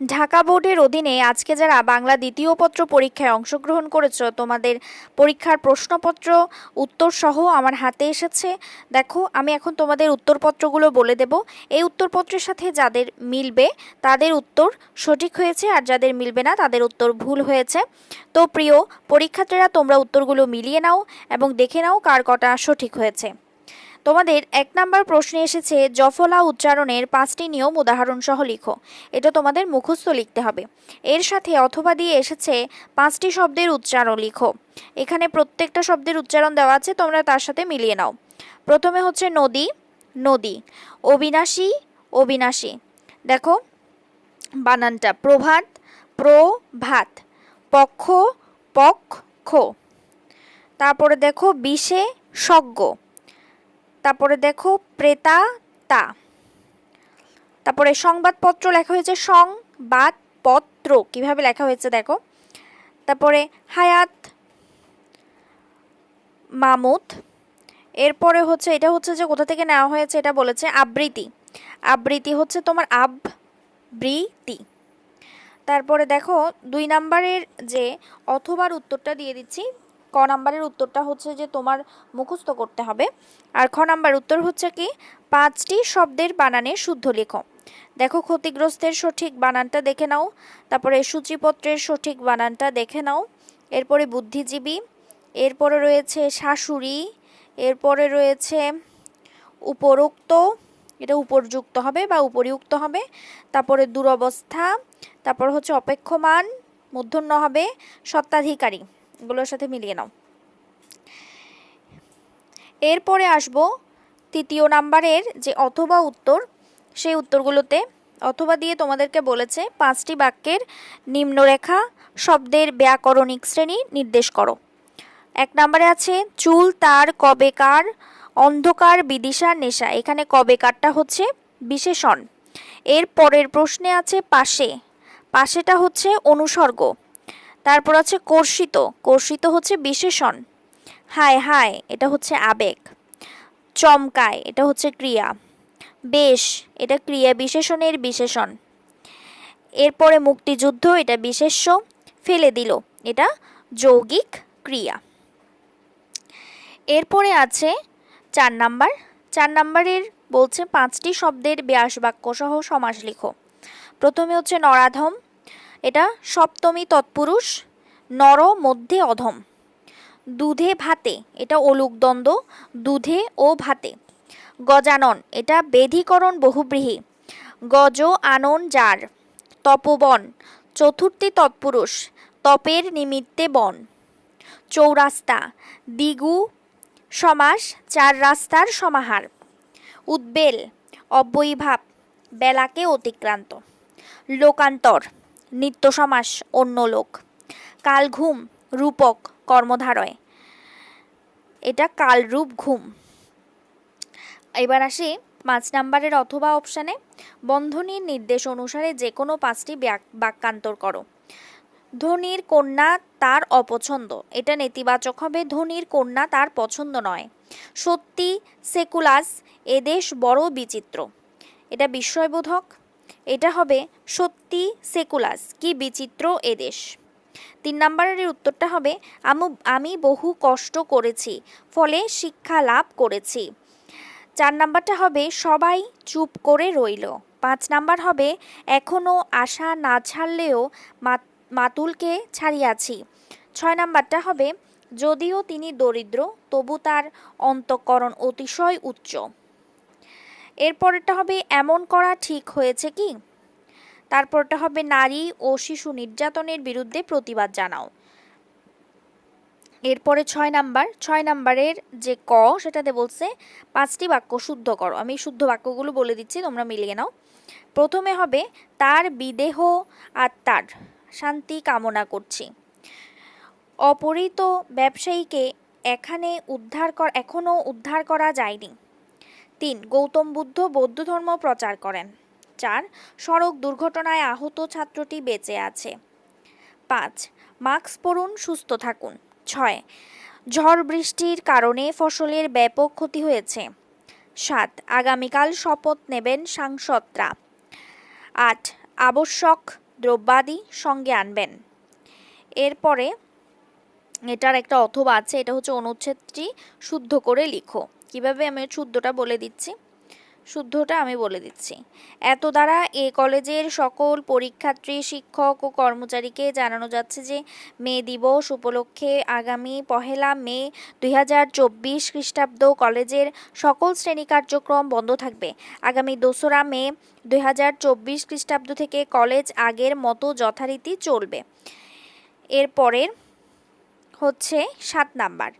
ঢাকা বোর্ডের অধীনে আজকে যারা বাংলা দ্বিতীয় পত্র পরীক্ষায় অংশগ্রহণ করেছ, তোমাদের পরীক্ষার প্রশ্নপত্র উত্তর সহ আমার হাতে এসেছে। দেখো, আমি এখন তোমাদের উত্তরপত্রগুলো বলে দেব। এই উত্তরপত্রের সাথে যাদের মিলবে, তাদের উত্তর সঠিক হয়েছে আর যাদের মিলবে না, তাদের উত্তর ভুল হয়েছে। তো প্রিয় পরীক্ষার্থীরা, তোমরা উত্তরগুলো মিলিয়ে নাও এবং দেখে নাও কার কটা সঠিক হয়েছে। তোমাদের এক নাম্বার প্রশ্নে এসেছে, জফলা উচ্চারণের পাঁচটি নিয়ম উদাহরণ সহ লিখো। এটা তোমাদের মুখস্থ লিখতে হবে। এর সাথে অথবা দিয়ে এসেছে, পাঁচটি শব্দের উচ্চারণ লিখো। এখানে প্রত্যেকটা শব্দের উচ্চারণ দেওয়া আছে, তোমরা তার সাথে মিলিয়ে নাও। প্রথমে হচ্ছে নদী নদী। অবিনাশী অবিনাশী। দেখো, বানানটা, প্রভাত প্রভাত, পক্ষ পক্ষ। তারপরে দেখো বিশে সজ্ঞ। তারপরে দেখো প্রেতা তা। তারপরে সংবাদপত্র লেখা হয়েছে সংবাদপত্র। কীভাবে লেখা হয়েছে দেখো। তারপরে হায়াত মামুদ। এরপরে হচ্ছে, এটা হচ্ছে যে কোথা থেকে নেওয়া হয়েছে, এটা বলেছে আবৃত্তি। আবৃত্তি হচ্ছে তোমার আবৃত্তি। তারপরে দেখো, দুই নাম্বারের যে অথবার উত্তরটা দিয়ে দিচ্ছি ক নাম্বারের উত্তরটা হচ্ছে যে তোমার মুখস্থ করতে হবে। আর খ নাম্বার উত্তর হচ্ছে কি? পাঁচটি শব্দের বানানে শুদ্ধ লেখো। দেখো ক্ষতিগ্রস্তের সঠিক বানানটা দেখে নাও, তারপরে সূচিপত্রের সঠিক বানানটা দেখে নাও, এরপরে বুদ্ধিজীবী, এরপরে রয়েছে শাশুড়ি, এরপরে রয়েছে উপরোক্ত, এটা উপরযুক্ত হবে বা উপরিউক্ত হবে, তারপরে দুরবস্থা, তারপর হচ্ছে অপেক্ষমান মূর্ধন্য হবে, সত্ত্বাধিকারী। এগুলোর সাথে মিলিয়ে নাও। এরপরে আসব তৃতীয় নাম্বারের যে অথবা উত্তর, সেই উত্তরগুলোতে। অথবা দিয়ে তোমাদেরকে বলেছে, পাঁচটি বাক্যের নিম্নরেখা, শব্দের ব্যাকরণিক শ্রেণি নির্দেশ করো। এক নম্বরে আছে, চুল তার কবেকার অন্ধকার বিদিশার নেশা। এখানে কবেকারটা হচ্ছে? বিশেষণ। এর পরের প্রশ্নে আছে পাশে। পাশেটা হচ্ছে অনুসর্গ। তারপর আছে কর্ষিত। কর্ষিত হচ্ছে বিশেষণ। হায় হায়, এটা হচ্ছে আবেগ। চমকায়, এটা হচ্ছে ক্রিয়া। বেশ, এটা ক্রিয়া বিশেষণের বিশেষণ। এরপরে মুক্তিযুদ্ধ, এটা বিশেষ্য। ফেলে দিল, এটা যৌগিক ক্রিয়া। এরপরে আছে চার নাম্বার। চার নাম্বারের বলছে পাঁচটি শব্দের ব্যাস বাক্য সহ সমাস লিখো প্রথমে হচ্ছে নরাধম এটা সপ্তমী তৎপুরুষ, নর মধ্যে অধম। দুধে ভাতে, এটা অলুক দ্বন্দ্ব দুধে ও ভাতে। গজানন, এটা বেধিকরণ বহুব্রীহি। গজ আনন যার, তপবন, চতুর্থী তৎপুরুষ, তপের নিমিত্তে বন। চৌরাস্তা, দিগু সমাস, চার রাস্তার সমাহার। উদ্বেল, অব্যয়ীভাব, বেলাকে অতিক্রান্ত। লোকান্তর নিত্য সমাস অন্য লোক। কাল ঘুম, রূপক কর্মধারয়। এটা কালরূপ ঘুম। এবার আসি পাঁচ নাম্বারের অথবা অপশানে। বন্ধনীর নির্দেশ অনুসারে যে কোনো পাঁচটি বাক্যান্তর করো। ধনির কন্যা তার অপছন্দ। এটা নেতিবাচক হবে, ধনির কন্যা তার পছন্দ নয়। সত্যি, সেকুলাস, এদেশ বড় বিচিত্র। এটা বিস্ময়বোধক। এটা হবে সত্যি সেকুলাস, কি বিচিত্র এদেশ তিন নম্বরের উত্তরটা হবে, আমু, আমি বহু কষ্ট করেছি, ফলে শিক্ষা লাভ করেছি। চার নাম্বারটা হবে, সবাই চুপ করে রইল। পাঁচ নাম্বার হবে এখনও আশা না ছাড়লেও মাতুলকে ছাড়িয়াছি। ছয় নাম্বারটা হবে, যদিও তিনি দরিদ্র, তবু তার অন্তঃকরণ অতিশয় উচ্চ। এরপরেরটা হবে এমন করা ঠিক হয়েছে কি? তারপরটা হবে নারী ও শিশু নির্যাতনের বিরুদ্ধে প্রতিবাদ জানাও। এরপরে ছয় নাম্বার, ছয় নাম্বারের যে ক, সেটাতে বলছে, পাঁচটি বাক্য শুদ্ধ করো। আমি শুদ্ধ বাক্যগুলো বলে দিচ্ছি, তোমরা মিলিয়ে নাও। প্রথমে হবে, তার বিদেহ আত্মার শান্তি কামনা করছি। অপহৃত ব্যবসায়ীকে এখানে উদ্ধার কর এখনও উদ্ধার করা যায়নি। তিন, গৌতম বুদ্ধ বৌদ্ধ ধর্ম প্রচার করেন। চার, সড়ক দুর্ঘটনায় আহত ছাত্রটি বেঁচে আছে। পাঁচ, মাস্ক পরুন, সুস্থ থাকুন। ছয়, ঝড় বৃষ্টির কারণে ফসলের ব্যাপক ক্ষতি হয়েছে। সাত, আগামীকাল শপথ নেবেন সাংসদরা। আট, আবশ্যক দ্রব্যাদি সঙ্গে আনবেন। এরপরে এটার একটা অথবা আছে, এটা হচ্ছে অনুচ্ছেদটি শুদ্ধ করে লিখো। কীভাবে আমি শুদ্ধটা বলে দিচ্ছি? শুদ্ধটা আমি বলে দিচ্ছি। এত দ্বারা এ কলেজের সকল পরীক্ষার্থী, শিক্ষক ও কর্মচারীকে জানানো যাচ্ছে যে, মে দিবস উপলক্ষে আগামী পহেলা মে দুই হাজার চব্বিশ খ্রিস্টাব্দ কলেজের সকল শ্রেণি কার্যক্রম বন্ধ থাকবে। আগামী দোসরা মে দুই হাজার চব্বিশ খ্রিস্টাব্দ থেকে কলেজ আগের মতো যথারীতি চলবে। এরপরের হচ্ছে সাত নাম্বার।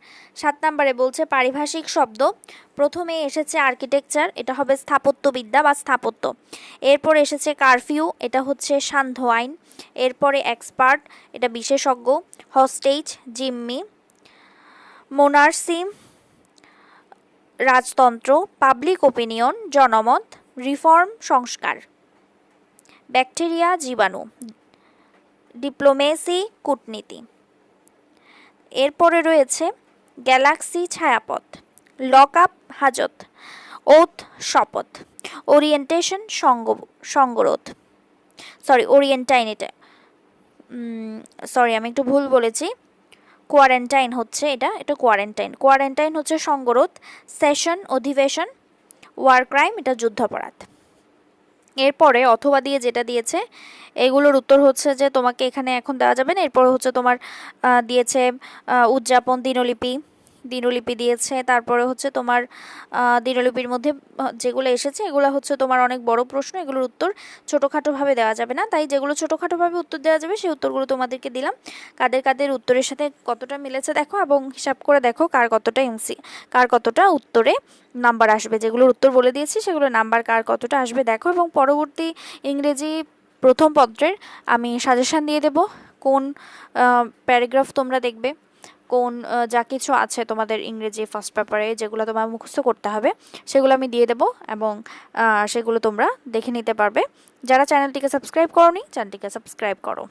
সাত নাম্বারে বলছে পারিভাষিক শব্দ। প্রথমে এসেছে আর্কিটেকচার এটা হবে স্থাপত্যবিদ্যা বা স্থাপত্য। এরপর এসেছে কারফিউ এটা হচ্ছে সান্ধ্য আইন। এরপরে এক্সপার্ট এটা বিশেষজ্ঞ হস্টেজ জিম্মি মোনার্সি রাজতন্ত্র পাবলিক ওপিনিয়ন জনমত রিফর্ম সংস্কার। ব্যাকটেরিয়া, জীবাণু ডিপ্লোমেসি কূটনীতি। এরপরে রয়েছে গ্যালাক্সি ছায়াপথ লক আপ হাজত, ওথ শপথ, ওরিয়েন্টেশন সঙ্গ, সঙ্গরোধ। সরি, ওরিয়েন্টাইন এটা। সরি, আমি একটু ভুল বলেছি। কোয়ারেন্টাইন হচ্ছে এটা এটা কোয়ারেন্টাইন। কোয়ারেন্টাইন হচ্ছে সঙ্গরোধ, সেশন, অধিবেশন, ওয়ার ক্রাইম, এটা যুদ্ধাপরাধ। এরপরে অথবা দিয়ে যেটা দিয়েছে, এগুলোর উত্তর হচ্ছে যে তোমাকে এখানে এখন দেওয়া যাবে না। এরপর হচ্ছে তোমার দিয়েছে উদযাপন, দিনলিপি। দিনলিপি দিয়েছে। তারপরে হচ্ছে তোমার দিনলিপির মধ্যে যেগুলো এসেছে, এগুলো হচ্ছে তোমার অনেক বড় প্রশ্ন, এগুলোর উত্তর ছোটোখাটোভাবে দেওয়া যাবে না। তাই যেগুলো ছোটোখাটোভাবে উত্তর দেওয়া যাবে, সেই উত্তরগুলো তোমাদেরকে দিলাম। কাদের কাদের উত্তরের সাথে কতটা মিলেছে দেখো, এবং হিসাব করে দেখো কার কতটা এমসি, কার কতটা উত্তরে নাম্বার আসবে। যেগুলোর উত্তর বলে দিয়েছি সেগুলো নাম্বার কার কতটা আসবে দেখো, এবং পরবর্তী ইংরেজি প্রথম পত্রের আমি সাজেশান দিয়ে দেব। কোন প্যারাগ্রাফ তোমরা দেখবে। কোন যা কিছু আছে তোমাদের ইংরেজি ফার্স্ট পেপারে যেগুলো তোমার মুখস্থ করতে হবে, সেগুলো আমি দিয়ে দেবো এবং সেগুলো তোমরা দেখে নিতে পারবে। যারা চ্যানেলটিকে সাবস্ক্রাইব করো নি চ্যানেলটিকে সাবস্ক্রাইব করো।